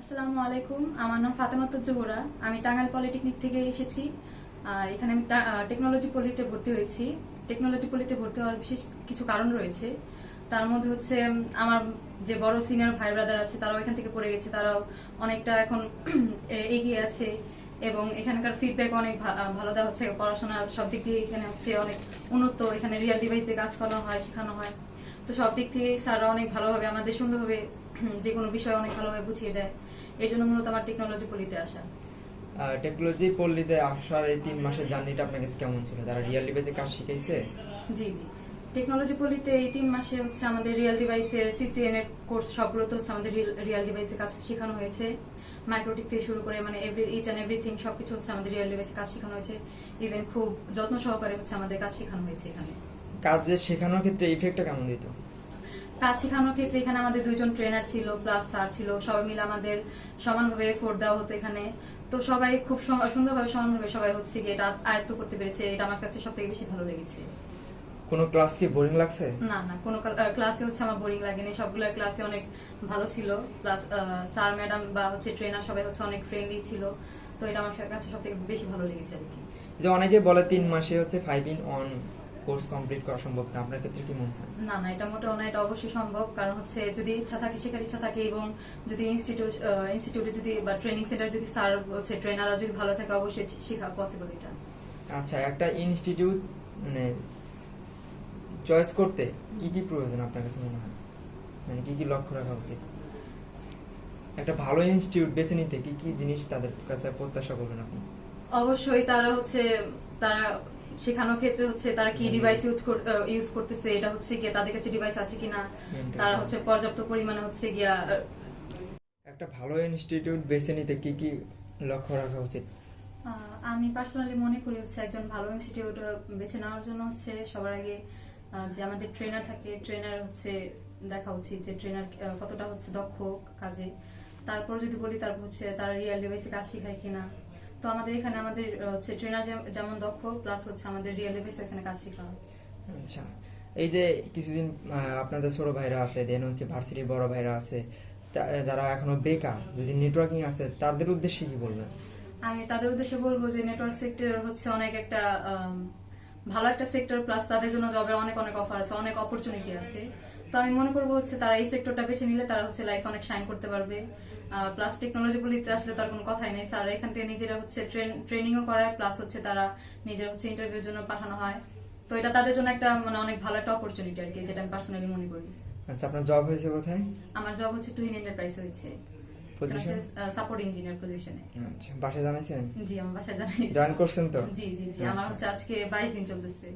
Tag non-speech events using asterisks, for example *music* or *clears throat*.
আসসালামু আলাইকুম। আমার নাম ফাতেমা জোহরা আমি টাঙ্গাইল পলিটেকনিক থেকে এসেছি। আর এখানে আমি টেকনোলজি পলিতে ভর্তি হয়েছি। টেকনোলজি পলিতে ভর্তি হওয়ার বিশেষ কিছু কারণ রয়েছে। তার মধ্যে হচ্ছে আমার যে বড় সিনিয়র ভাই ব্রাদার আছে, তারাও এখান থেকে পড়ে গেছে। তারাও অনেকটা এখন *clears throat* এগিয়ে আছে এবং এখানকার ফিডব্যাক অনেক ভালো দেওয়া হচ্ছে। পড়াশোনা সব দিক দিয়ে এখানে হচ্ছে অনেক উন্নত। এখানে রিয়েল ডিভাইসে কাজ করানো হয়, শেখানো হয়। তো সব দিক থেকে স্যাররা অনেক ভালোভাবে আমাদের সুন্দরভাবে *clears throat* যে কোনো বিষয় অনেক ভালোভাবে বুঝিয়ে দেয়। এই জন্য মূলত আমার টেকনোলজি পলিতে আসা। টেকনোলজি পল্লীতে আসার এই তিন মাসের জার্নিটা আপনার কাছে কেমন ছিল? তারা রিয়েল ডিভাইসে কাজ শিখাইছে? জি জি। টেকনোলজি পলিতে এই তিন মাসে হচ্ছে আমাদের রিয়েল ডিভাইসে সিসিএন এর কোর্স সবগুলোতে হচ্ছে আমাদের রিয়েল ডিভাইসে কাজ শেখানো হয়েছে। মাইক্রোটিক থেকে শুরু করে মানে এভরি ইচ অ্যান্ড এভরিথিং সবকিছু হচ্ছে আমাদের রিয়েল ডিভাইসে কাজ শেখানো হয়েছে। ইভেন খুব যত্ন সহকারে হচ্ছে আমাদের কাজ শেখানো হয়েছে এখানে। কাজ যে শেখানোর ক্ষেত্রে ইফেক্টটা কেমন দিত? কাজ শেখানোর ক্ষেত্রে এখানে আমাদের দুইজন ট্রেনার ছিল প্লাস স্যার ছিল সবাই মিলে আমাদের সমানভাবে এফোর্ট দেওয়া হতো এখানে। তো সবাই খুব সুন্দরভাবে সমানভাবে সবাই হচ্ছে কি এটা আয়ত্ত করতে পেরেছে এটা আমার কাছে সব থেকে বেশি ভালো লেগেছে। কোনো ক্লাস কি বোরিং লাগছে? না না কোনো ক্লাসে হচ্ছে আমার বোরিং লাগেনি সবগুলো ক্লাসে অনেক ভালো ছিল প্লাস স্যার ম্যাডাম বা হচ্ছে ট্রেনার সবাই হচ্ছে অনেক ফ্রেন্ডলি ছিল তো এটা আমার কাছে সব থেকে বেশি ভালো লেগেছে আর কি। যে অনেকে বলে তিন মাসে হচ্ছে five in one course complete করা সম্ভব না আপনার ক্ষেত্রে কি মনে হয়? না না এটা মোটেও না এটা অবশ্যই সম্ভব। কারণ হচ্ছে যদি ইচ্ছা থাকে শেখার ইচ্ছা থাকে এবং যদি ইনস্টিটিউট ইনস্টিটিউটে যদি বা ট্রেনিং সেন্টার যদি স্যার হচ্ছে ট্রেনাররা যদি ভালো থাকে অবশ্যই শেখা পসিবল এটা। আচ্ছা একটা ইনস্টিটিউট মানে চয়েস করতে কি কি প্রয়োজন আপনার কাছে মনে হয়? মানে কি কি লক্ষ্য রাখা উচিত? একটা ভালো ইনস্টিটিউট বেছে নিতে কি কি জিনিস তাদের কাছে প্রত্যাশা করবেন আপনি? অবশ্যই তারা হচ্ছে তারা শেখানোর ক্ষেত্রে হচ্ছে তারা কি ডিভাইস ইউজ ইউজ করতেছে এটা হচ্ছে গিয়ে তাদের কাছে ডিভাইস আছে কিনা তারা হচ্ছে পর্যাপ্ত পরিমাণে হচ্ছে গিয়া একটা ভালো ইনস্টিটিউট বেছে নিতে কি কি লক্ষ্য রাখা উচিত? আমি পার্সোনালি মনে করি হচ্ছে একজন ভালো ইনস্টিটিউট বেছে নেওয়ার জন্য হচ্ছে সবার আগে যে আমাদের ট্রেনার থাকে ট্রেনার হচ্ছে দেখা উচিত যে ট্রেনার কতটা হচ্ছে দক্ষ কাজে। তারপর যদি বলি তারপর হচ্ছে তারা রিয়েল ডিভাইসে কাজ শেখায় কিনা। তো আমাদের এখানে আমাদের হচ্ছে ট্রেনার যেমন দক্ষ প্লাস হচ্ছে আমাদের রিয়েল ডিভাইসে এখানে কাজ শেখা হয়। আচ্ছা। এই যে কিছুদিন আপনাদের ছোট ভাইরা আছে দেন হচ্ছে ভার্সিটির বড় ভাইরা আছে যারা এখনও বেকার যদি নেটওয়ার্কিং আসে তাদের উদ্দেশ্যে কি বলবেন? আমি তাদের উদ্দেশ্যে বলব যে নেটওয়ার্ক সেক্টর হচ্ছে অনেক একটা ভালো একটা সেক্টর প্লাস তাদের জন্য জবের অনেক অনেক অফার আছে অনেক অপরচুনিটি আছে। তো আমি মনে করব হচ্ছে তারা এই সেক্টরটা বেছে নিলে তারা হচ্ছে লাইফ অনেক শাইন করতে পারবে। প্লাস টেকনোলজি গুলিতে আসলে তার কোনো কথাই নেই। স্যার এখান থেকে নিজেরা হচ্ছে ট্রেনিংও করায় প্লাস হচ্ছে তারা নিজের হচ্ছে ইন্টারভিউর জন্য পাঠানো হয়। তো এটা তাদের জন্য একটা মানে অনেক ভালো একটা অপরচুনিটি আর কি যেটা আমি পার্সোনালি মনে করি। আচ্ছা আপনার জব হয়েছে কোথায়? আমার জব হচ্ছে টুইন এন্টারপ্রাইজ হয়েছে। পজিশন সাপোর্ট ইঞ্জিনিয়ার পজিশনে আচ্ছা বাসায় জানাইছেন? জি আমার বাসা জানাই জয়েন করছেন তো? জি জি জি আমার আচ্ছা। হচ্ছে আজকে বাইশ দিন চলতেছে।